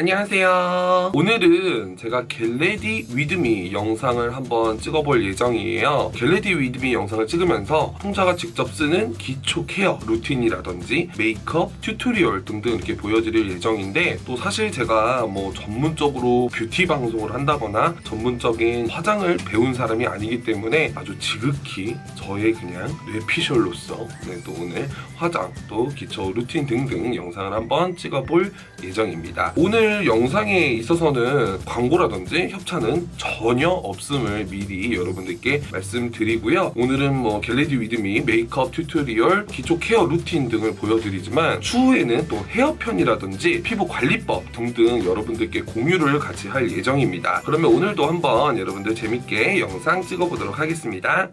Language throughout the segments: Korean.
안녕하세요. 오늘은 제가 겟레디 위드미 영상을 한번 찍어볼 예정이에요. 겟레디 위드미 영상을 찍으면서 홍자가 직접 쓰는 기초 케어 루틴이라든지 메이크업, 튜토리얼 등등 이렇게 보여드릴 예정인데 또 사실 제가 뭐 전문적으로 뷰티 방송을 한다거나 전문적인 화장을 배운 사람이 아니기 때문에 아주 지극히 저의 그냥 뇌피셜로서 네, 또 오늘 화장 또 기초 루틴 등등 영상을 한번 찍어볼 예정입니다. 오늘 영상에 있어서는 광고라든지 협찬은 전혀 없음을 미리 여러분들께 말씀드리고요. 오늘은 뭐 겟레디 위드미 메이크업 튜토리얼, 기초 케어 루틴 등을 보여드리지만 추후에는 또 헤어 편이라든지 피부 관리법 등등 여러분들께 공유를 같이 할 예정입니다. 그러면 오늘도 한번 여러분들 재밌게 영상 찍어보도록 하겠습니다.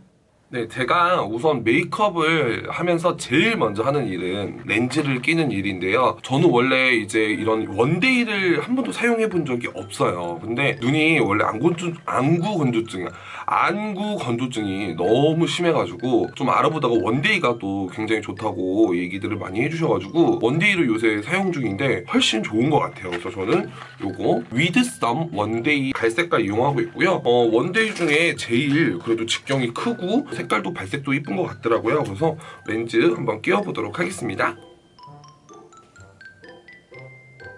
네, 제가 우선 메이크업을 하면서 제일 먼저 하는 일은 렌즈를 끼는 일인데요. 저는 원래 이제 이런 원데이를 한 번도 사용해 본 적이 없어요. 근데 눈이 원래 안구건조, 안구 건조증이, 안구 건조증이 너무 심해가지고 좀 알아보다가 원데이가 또 굉장히 좋다고 얘기들을 많이 해주셔가지고 원데이를 요새 사용 중인데 훨씬 좋은 것 같아요. 그래서 저는 요거 위드썸 원데이 갈색깔 이용하고 있고요. 어, 원데이 중에 제일 그래도 직경이 크고 색 깔도 발색도 이쁜 것 같더라고요. 그래서 렌즈 한번 끼워보도록 하겠습니다.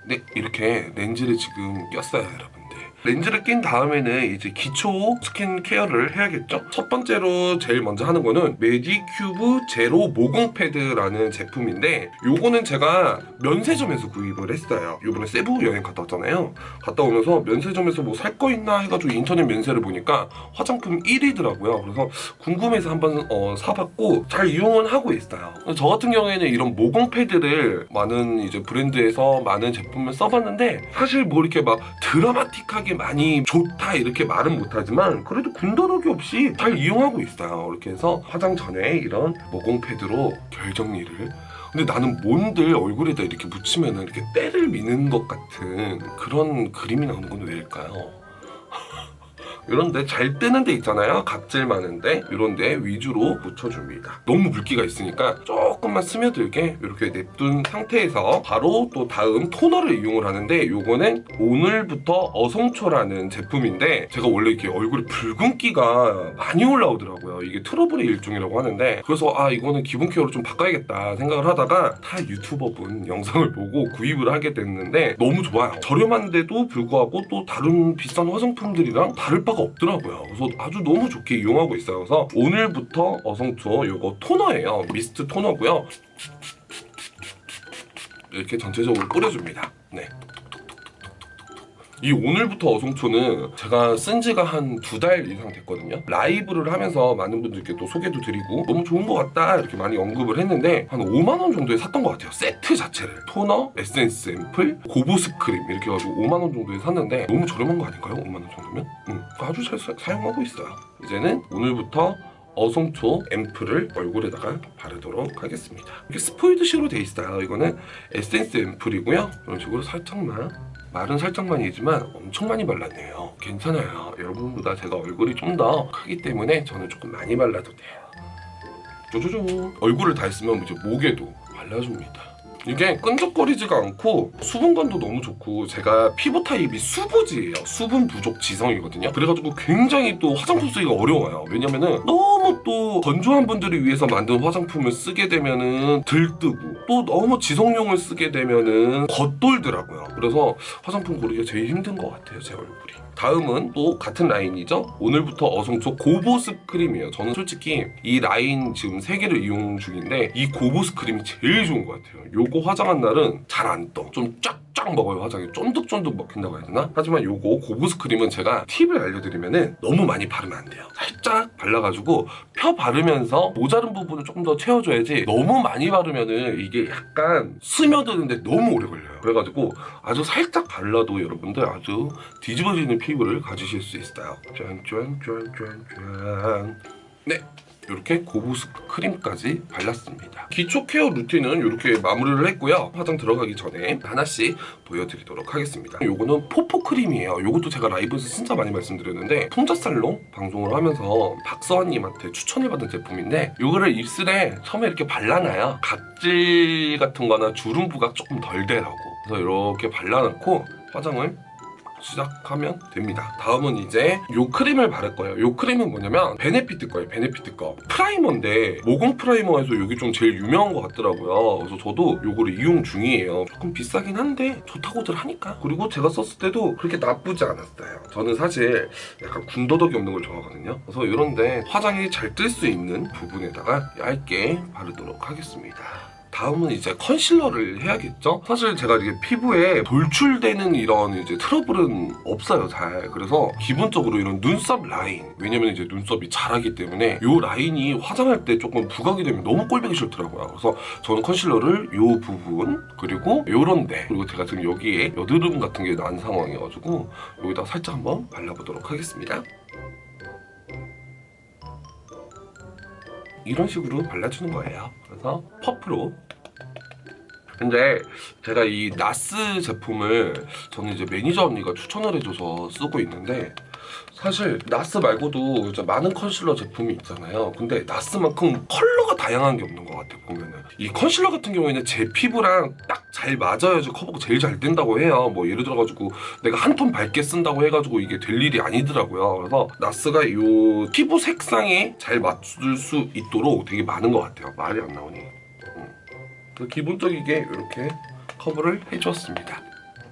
네, 이렇게 렌즈를 지금 꼈어요, 여러분들. 렌즈를 낀 다음에는 이제 기초 스킨 케어를 해야겠죠? 첫 번째로 제일 먼저 하는 거는 메디큐브 제로 모공 패드라는 제품인데 요거는 제가 면세점에서 구입을 했어요. 요번에 세부 여행 갔다 왔잖아요. 갔다 오면서 면세점에서 뭐 살 거 있나 해가지고 인터넷 면세를 보니까 화장품 1위더라고요. 그래서 궁금해서 한번 어, 사봤고 잘 이용은 하고 있어요. 저 같은 경우에는 이런 모공 패드를 많은 이제 브랜드에서 많은 제품을 써봤는데 사실 뭐 이렇게 막 드라마틱하게 많이 좋다 이렇게 말은 못하지만 그래도 군더더기 없이 잘 이용하고 있어요. 이렇게 해서 화장 전에 이런 모공 패드로 결 정리를 근데 나는 뭔들 얼굴에다 이렇게 묻히면 이렇게 때를 미는 것 같은 그런 그림이 나오는 건 왜일까요? 이런데 잘 뜨는 데 있잖아요. 각질 많은데 이런데 위주로 묻혀줍니다. 너무 붉기가 있으니까 조금만 스며들게 이렇게 냅둔 상태에서 바로 또 다음 토너를 이용을 하는데 요거는 오늘부터 어성초라는 제품인데 제가 원래 이렇게 얼굴에 붉은기가 많이 올라오더라고요. 이게 트러블의 일종이라고 하는데 그래서 아 이거는 기본 케어로 좀 바꿔야겠다 생각을 하다가 타 유튜버분 영상을 보고 구입을 하게 됐는데 너무 좋아요. 저렴한데도 불구하고 또 다른 비싼 화장품들이랑 다를 바가 없더라고요. 그래서 아주 너무 좋게 이용하고 있어요. 그래서 오늘부터 어성초 요거 토너예요. 미스트 토너고요. 이렇게 전체적으로 뿌려줍니다. 네. 이 오늘부터 어성초는 제가 쓴 지가 한 두 달 이상 됐거든요. 라이브를 하면서 많은 분들께 또 소개도 드리고 너무 좋은 것 같다 이렇게 많이 언급을 했는데 한 5만 원 정도에 샀던 것 같아요. 세트 자체를 토너, 에센스 앰플, 고보스 크림 이렇게 해가지고 5만 원 정도에 샀는데 너무 저렴한 거 아닌가요? 5만 원 정도면? 응. 아주 잘 사- 사용하고 있어요. 이제는 오늘부터 어성초 앰플을 얼굴에다가 바르도록 하겠습니다. 이렇게 스포이드식으로 돼 있어요. 이거는 에센스 앰플이고요. 이런 식으로 살짝만 말은 살짝만이지만 엄청 많이 발랐네요. 괜찮아요. 여러분보다 제가 얼굴이 좀 더 크기 때문에 저는 조금 많이 발라도 돼요. 쪼쪼쪼. 얼굴을 다 했으면 이제 목에도 발라줍니다. 이게 끈적거리지가 않고 수분감도 너무 좋고 제가 피부 타입이 수부지예요. 수분 부족 지성이거든요. 그래가지고 굉장히 또 화장품 쓰기가 어려워요. 왜냐면은 너무 또 건조한 분들을 위해서 만든 화장품을 쓰게 되면은 들뜨고 또 너무 지성용을 쓰게 되면은 겉돌더라고요. 그래서 화장품 고르기가 제일 힘든 것 같아요. 제 얼굴이. 다음은 또 같은 라인이죠. 오늘부터 어성초 고보습 크림이에요. 저는 솔직히 이 라인 지금 세 개를 이용 중인데 이 고보습 크림이 제일 좋은 것 같아요. 요거 화장한 날은 잘 안 떠. 좀 쫙쫙 먹어요 화장이. 쫀득쫀득 먹힌다고 해야 되나? 하지만 요거 고보습 크림은 제가 팁을 알려드리면은 너무 많이 바르면 안 돼요. 살짝 발라가지고 펴 바르면서 모자른 부분을 조금 더 채워줘야지 너무 많이 바르면은 이게 약간 스며드는데 너무 오래 걸려요. 그래가지고 아주 살짝 발라도 여러분들 아주 뒤집어지는 피부를 가지실 수 있어요. 짠짠짠짠짠. 네. 이렇게 고보습 크림까지 발랐습니다. 기초 케어 루틴은 이렇게 마무리를 했고요. 화장 들어가기 전에 하나씩 보여드리도록 하겠습니다. 요거는 포포 크림이에요. 요것도 제가 라이브에서 진짜 많이 말씀드렸는데 풍자살롱 방송을 하면서 박서환님한테 추천을 받은 제품인데 요거를 입술에 처음에 이렇게 발라놔요. 각질 같은 거나 주름 부각 조금 덜 되라고. 그래서 이렇게 발라놓고 화장을 시작하면 됩니다. 다음은 이제 요 크림을 바를 거예요. 요 크림은 뭐냐면 베네피트 거예요. 베네피트 거. 프라이머인데 모공 프라이머에서 이게 좀 제일 유명한 것 같더라고요. 그래서 저도 요거를 이용 중이에요. 조금 비싸긴 한데 좋다고들 하니까. 그리고 제가 썼을 때도 그렇게 나쁘지 않았어요. 저는 사실 약간 군더더기 없는 걸 좋아하거든요. 그래서 이런데 화장이 잘 뜰 수 있는 부분에다가 얇게 바르도록 하겠습니다. 다음은 이제 컨실러를 해야겠죠? 사실 제가 이게 피부에 돌출되는 이런 이제 트러블은 없어요, 잘. 그래서 기본적으로 이런 눈썹 라인, 왜냐면 이제 눈썹이 자라기 때문에 이 라인이 화장할 때 조금 부각이 되면 너무 꼴보기 싫더라고요. 그래서 저는 컨실러를 이 부분, 그리고 요런데, 그리고 제가 지금 여기에 여드름 같은 게 난 상황이어가지고 여기다 살짝 한번 발라보도록 하겠습니다. 이런 식으로 발라주는 거예요. 그래서 퍼프로 근데 제가 이 나스 제품을 저는 이제 매니저 언니가 추천을 해줘서 쓰고 있는데 사실 나스 말고도 이제 많은 컨실러 제품이 있잖아요. 근데 나스만큼 컬러가 다양한 게 없는 것 같아요. 보면은 이 컨실러 같은 경우에는 제 피부랑 딱 잘 맞아야지 커버가 제일 잘 된다고 해요. 뭐 예를 들어가지고 내가 한 톤 밝게 쓴다고 해가지고 이게 될 일이 아니더라고요. 그래서 나스가 이 피부 색상에 잘 맞출 수 있도록 되게 많은 것 같아요. 말이 안 나오니. 음. 그래서 기본적이게 이렇게 커버를 해주었습니다.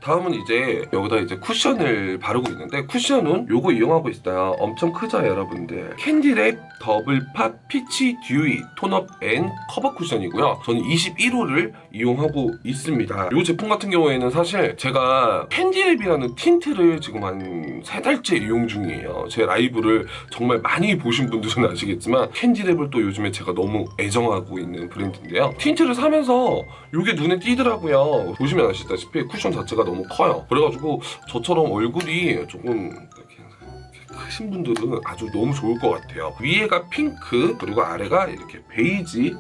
다음은 이제 여기다 이제 쿠션을 바르고 있는데 쿠션은 요거 이용하고 있어요. 엄청 크죠 여러분들. 캔디랩 더블팝 피치 듀이 톤업 앤 커버 쿠션이고요. 저는 21호를 이용하고 있습니다. 이 제품 같은 경우에는 사실 제가 캔디랩이라는 틴트를 지금 한세 달째 이용 중이에요. 제 라이브를 정말 많이 보신 분들은 아시겠지만 캔디랩을 또 요즘에 제가 너무 애정하고 있는 브랜드인데요. 틴트를 사면서 이게 눈에 띄더라고요. 보시면 아시다시피 쿠션 자체가 너무 커요. 그래가지고 저처럼 얼굴이 조금 크신 분들은 아주 너무 좋을 것 같아요. 위에가 핑크 그리고 아래가 이렇게 베이지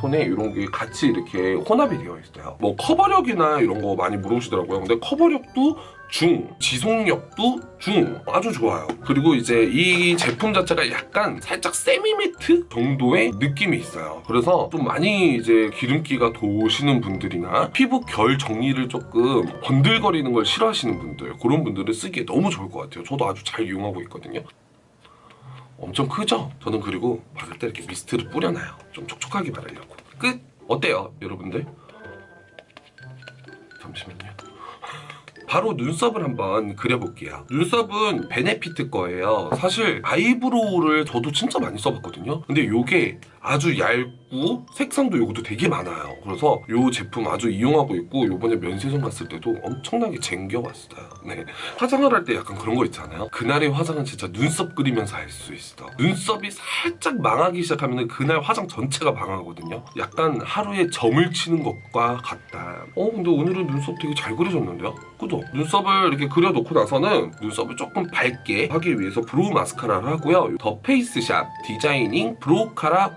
톤에 이런 게 같이 이렇게 혼합이 되어 있어요. 뭐 커버력이나 이런 거 많이 물어보시더라고요. 근데 커버력도 중, 지속력도 중, 아주 좋아요. 그리고 이제 이 제품 자체가 약간 살짝 세미 매트 정도의 느낌이 있어요. 그래서 좀 많이 이제 기름기가 도시는 분들이나 피부 결 정리를 조금 번들거리는 걸 싫어하시는 분들, 그런 분들은 쓰기에 너무 좋을 것 같아요. 저도 아주 잘 이용하고 있거든요. 엄청 크죠? 저는 그리고 바를 때 이렇게 미스트를 뿌려놔요. 좀 촉촉하게 바르려고. 끝! 어때요, 여러분들? 잠시만요. 바로 눈썹을 한번 그려볼게요. 눈썹은 베네피트 거예요. 사실 아이브로우를 저도 진짜 많이 써봤거든요. 근데 이게 아주 얇고 색상도 이것도 되게 많아요. 그래서 이 제품 아주 이용하고 있고 이번에 면세점 갔을 때도 엄청나게 쟁겨왔어요. 네. 화장을 할 때 약간 그런 거 있잖아요. 그날의 화장은 진짜 눈썹 그리면서 할 수 있어. 눈썹이 살짝 망하기 시작하면 그날 화장 전체가 망하거든요. 약간 하루에 점을 치는 것과 같다. 어 근데 오늘은 눈썹 되게 잘 그려졌는데요? 그죠? 눈썹을 이렇게 그려놓고 나서는 눈썹을 조금 밝게 하기 위해서 브로우 마스카라를 하고요. 더 페이스샵 디자이닝 브로우 카라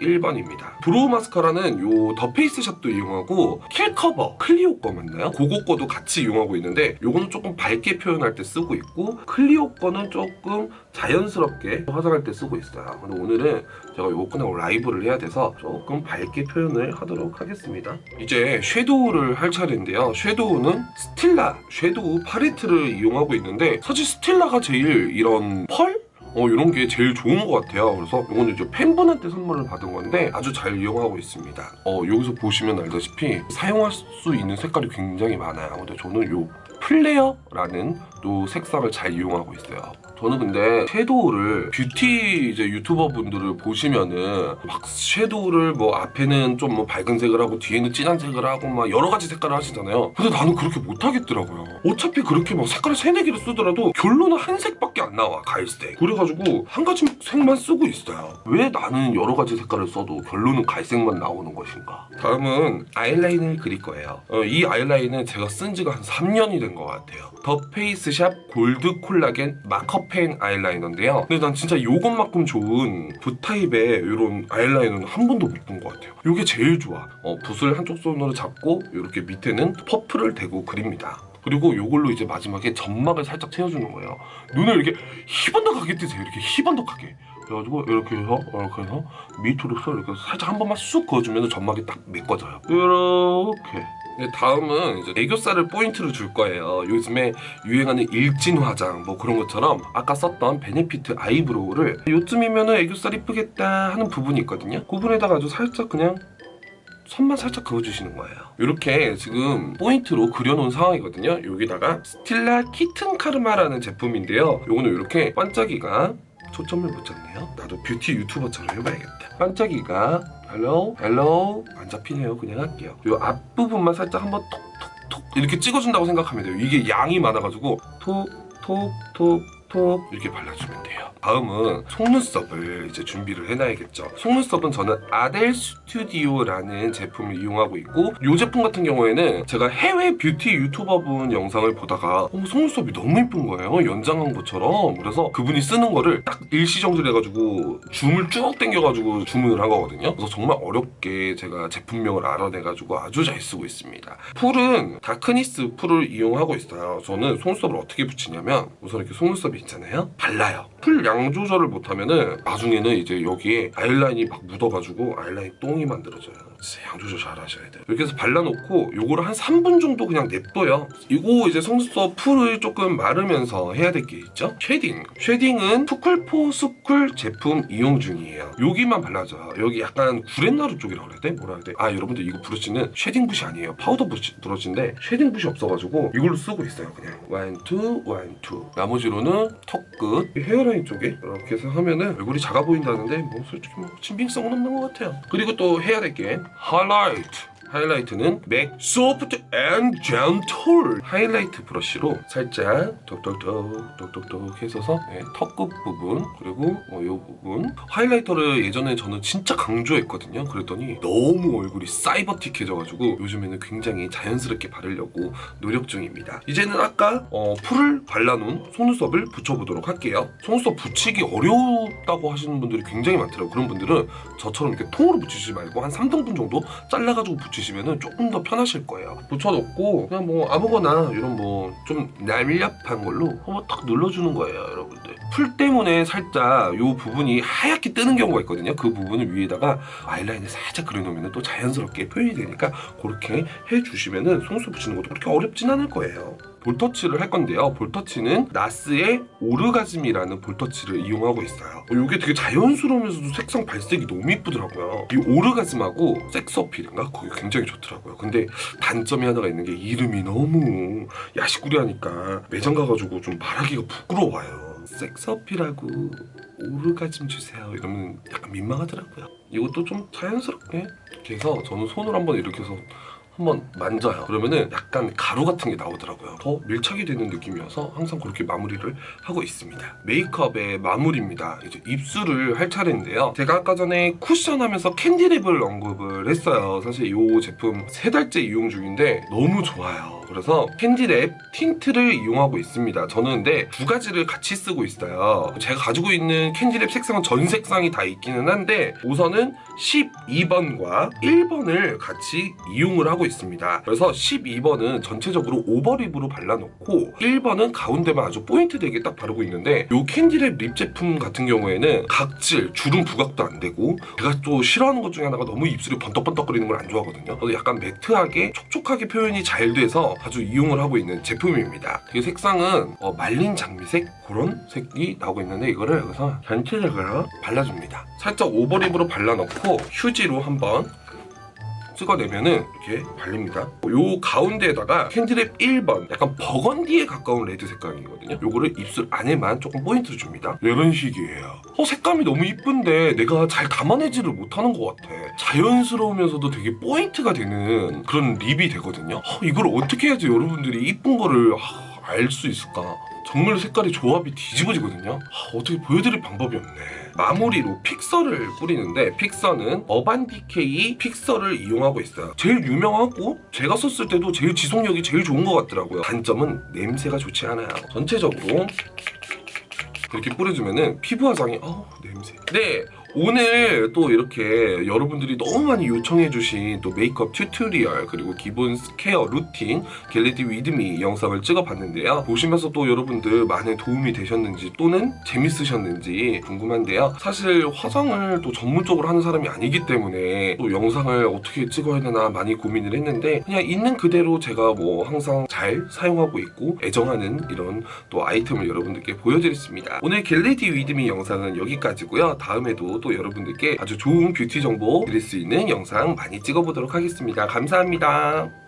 01번입니다. 브로우 마스카라는 요 더 페이스 샵도 이용하고 킬 커버 클리오 거 맞나요? 그거 거도 같이 이용하고 있는데 요거는 조금 밝게 표현할 때 쓰고 있고 클리오 거는 조금 자연스럽게 화장할 때 쓰고 있어요. 근데 오늘은 제가 요거 끝나고 라이브를 해야 돼서 조금 밝게 표현을 하도록 하겠습니다. 이제 섀도우를 할 차례인데요. 섀도우는 스틸라 섀도우 팔레트를 이용하고 있는데 사실 스틸라가 제일 이런 펄? 어 이런 게 제일 좋은 것 같아요. 그래서 이거는 이제 팬분한테 선물을 받은 건데 아주 잘 이용하고 있습니다. 어 여기서 보시면 알다시피 사용할 수 있는 색깔이 굉장히 많아요. 근데 저는 요 플레어라는 또 색상을 잘 이용하고 있어요. 저는 근데 섀도우를 뷰티 이제 유튜버 분들을 보시면은 막 섀도우를 뭐 앞에는 좀 뭐 밝은 색을 하고 뒤에는 진한 색을 하고 막 여러 가지 색깔을 하시잖아요. 근데 나는 그렇게 못 하겠더라고요. 어차피 그렇게 막 색깔을 세네 개를 쓰더라도 결론은 한 색밖에 안 나와 갈색. 그래가지고 한 가지 색만 쓰고 있어요. 왜 나는 여러 가지 색깔을 써도 결론은 갈색만 나오는 것인가? 다음은 아이라인을 그릴 거예요. 어, 이 아이라인은 제가 쓴 지가 한 3년이 된 것 같아요. 더 페이스 샵 골드 콜라겐 마커펜 아이라이너인데요. 근데 난 진짜 이것만큼 좋은 붓타입의 이런 아이라이너는 한 번도 못 본 것 같아요. 이게 제일 좋아. 어, 붓을 한쪽 손으로 잡고 이렇게 밑에는 퍼프를 대고 그립니다. 그리고 이걸로 이제 마지막에 점막을 살짝 채워주는 거예요. 눈을 이렇게 희번덕하게 뜨세요. 이렇게 희번덕하게. 그래가지고 이렇게 해서 이렇게 해서 밑으로 써 이렇게 살짝 한 번만 쑥 그어주면 점막이 딱 메꿔져요. 이렇게. 네, 다음은 이제 애교살을 포인트로 줄 거예요. 요즘에 유행하는 일진 화장 뭐 그런 것처럼 아까 썼던 베네피트 아이브로우를 요쯤이면은 애교살 이쁘겠다 하는 부분이 있거든요. 그 부분에다가 아주 살짝 그냥 선만 살짝 그어주시는 거예요. 이렇게 지금 포인트로 그려놓은 상황이거든요. 여기다가 스틸라 키튼 카르마라는 제품인데요. 요거는 이렇게 반짝이가 초점을 못 잡네요. 나도 뷰티 유튜버처럼 해봐야겠다. 반짝이가 헬로 헬로 안 잡히네요. 그냥 할게요. 요 앞부분만 살짝 한번 톡톡톡 이렇게 찍어준다고 생각하면 돼요. 이게 양이 많아가지고 톡톡톡톡 이렇게 발라주면 돼요. 다음은 속눈썹을 이제 준비를 해놔야겠죠. 속눈썹은 저는 아델 스튜디오라는 제품을 이용하고 있고 이 제품 같은 경우에는 제가 해외 뷰티 유튜버분 영상을 보다가 어머 속눈썹이 너무 예쁜 거예요. 연장한 것처럼. 그래서 그분이 쓰는 거를 딱 일시정지해가지고 줌을 쭉 당겨가지고 주문을 한 거거든요. 그래서 정말 어렵게 제가 제품명을 알아내가지고 아주 잘 쓰고 있습니다. 풀은 다크니스 풀을 이용하고 있어요. 저는 속눈썹을 어떻게 붙이냐면 우선 이렇게 속눈썹이 있잖아요. 발라요. 풀 양 조절을 못하면은 나중에는 이제 여기에 아이라인이 막 묻어가지고 아이라인 똥이 만들어져요. 진짜 양 조절 잘 하셔야 돼요. 이렇게 해서 발라놓고 요거를 한 3분 정도 그냥 냅둬요. 이거 이제 속눈썹 풀을 조금 마르면서 해야 될 게 있죠. 쉐딩. 쉐딩은 푸쿨포 스쿨 제품 이용 중이에요. 여기만 발라줘요. 여기 약간 구렛나루 쪽이라고 그래야 돼? 뭐라 해야 돼? 아 여러분들 이거 브러쉬는 쉐딩 붓이 아니에요. 파우더 붓이, 브러쉬인데 쉐딩 붓이 없어가지고 이걸로 쓰고 있어요. 그냥 원, 투, 원, 투. 나머지로는 턱끝, 헤어라인 쪽에 이렇게 해서 하면은 얼굴이 작아 보인다는데 뭐 솔직히 뭐 신빙성은 없는 것 같아요. 그리고 또 해야 될게 하이라이트. 하이라이트는 맥 소프트 앤 젠틀 하이라이트 브러쉬로 살짝 톡톡톡 톡톡톡 해서서 네, 턱끝 부분 그리고 뭐이 부분. 하이라이터를 예전에 저는 진짜 강조했거든요. 그랬더니 너무 얼굴이 사이버틱해져가지고 요즘에는 굉장히 자연스럽게 바르려고 노력 중입니다. 이제는 아까 어, 풀을 발라놓은 속눈썹을 붙여보도록 할게요. 속눈썹 붙이기 어려웠다고 하시는 분들이 굉장히 많더라고요. 그런 분들은 저처럼 이렇게 통으로 붙이지 말고 한 3등분 정도 잘라가지고 붙이시 면 조금 더 편하실 거예요. 붙여놓고 그냥 뭐 아무거나 이런 뭐 좀 날렵한 걸로 한번 딱 눌러주는 거예요, 여러분들. 풀 때문에 살짝 이 부분이 하얗게 뜨는 경우가 있거든요. 그 부분을 위에다가 아이라인을 살짝 그려놓으면 또 자연스럽게 표현이 되니까 그렇게 해주시면 은 속눈썹 붙이는 것도 그렇게 어렵진 않을 거예요. 볼터치를 할 건데요. 볼터치는 나스의 오르가즘이라는 볼터치를 이용하고 있어요. 이게 되게 자연스러우면서도 색상 발색이 너무 이쁘더라고요. 이 오르가즘하고 섹스 어필인가? 거기 굉장히 좋더라고요. 근데 단점이 하나가 있는 게 이름이 너무 야식구리하니까 매장 가가지고 좀 말하기가 부끄러워요. 섹스 어필하고 오르가즘 주세요 이러면 약간 민망하더라고요. 이것도 좀 자연스럽게 해서 저는 손을 한번 이렇게 해서 한번 만져요. 그러면은 약간 가루 같은 게 나오더라고요. 더 밀착이 되는 느낌이어서 항상 그렇게 마무리를 하고 있습니다. 메이크업의 마무리입니다. 이제 입술을 할 차례인데요. 제가 아까 전에 쿠션하면서 캔디랩을 언급을 했어요. 사실 이 제품 세 달째 이용 중인데 너무 좋아요. 그래서 캔디랩 틴트를 이용하고 있습니다. 저는 근데 두 가지를 같이 쓰고 있어요. 제가 가지고 있는 캔디랩 색상은 전 색상이 다 있기는 한데 우선은 12번과 1번을 같이 이용을 하고 있습니다. 그래서 12번은 전체적으로 오버립으로 발라놓고 1번은 가운데만 아주 포인트 되게 딱 바르고 있는데 이 캔디랩 립 제품 같은 경우에는 각질, 주름 부각도 안 되고 제가 또 싫어하는 것 중에 하나가 너무 입술이 번떡번떡거리는 걸 안 좋아하거든요. 그래서 약간 매트하게 촉촉하게 표현이 잘 돼서 아주 이용을 하고 있는 제품입니다. 이 색상은 어, 말린 장미색 그런 색이 나오고 있는데 이거를 여기서 전체적으로 발라줍니다. 살짝 오버립으로 발라놓고 휴지로 한번 찍어내면은 이렇게 발립니다. 요 가운데에다가 캔디랩 1번 약간 버건디에 가까운 레드 색감이거든요. 요거를 입술 안에만 조금 포인트를 줍니다. 이런 식이에요. 어 색감이 너무 이쁜데 내가 잘 담아내지를 못하는 것 같아. 자연스러우면서도 되게 포인트가 되는 그런 립이 되거든요. 어, 이걸 어떻게 해야지 여러분들이 이쁜 거를 알 수 있을까? 정말 색깔이 조합이 뒤집어지거든요. 아, 어떻게 보여드릴 방법이 없네. 마무리로 픽서를 뿌리는데 픽서는 어반디케이 픽서를 이용하고 있어요. 제일 유명하고 제가 썼을 때도 제일 지속력이 제일 좋은 것 같더라고요. 단점은 냄새가 좋지 않아요. 전체적으로 이렇게 뿌려주면은 피부 화장이 어우 냄새. 네. 오늘 또 이렇게 여러분들이 너무 많이 요청해주신 또 메이크업 튜토리얼 그리고 기본 케어 루틴 겟레디 위드미 영상을 찍어봤는데요. 보시면서 또 여러분들 많은 도움이 되셨는지 또는 재밌으셨는지 궁금한데요. 사실 화장을 또 전문적으로 하는 사람이 아니기 때문에 또 영상을 어떻게 찍어야 되나 많이 고민을 했는데 그냥 있는 그대로 제가 뭐 항상 잘 사용하고 있고 애정하는 이런 또 아이템을 여러분들께 보여드렸습니다. 오늘 겟레디 위드미 영상은 여기까지고요. 다음에도 또 여러분들께 아주 좋은 뷰티 정보 드릴 수 있는 영상 많이 찍어보도록 하겠습니다. 감사합니다.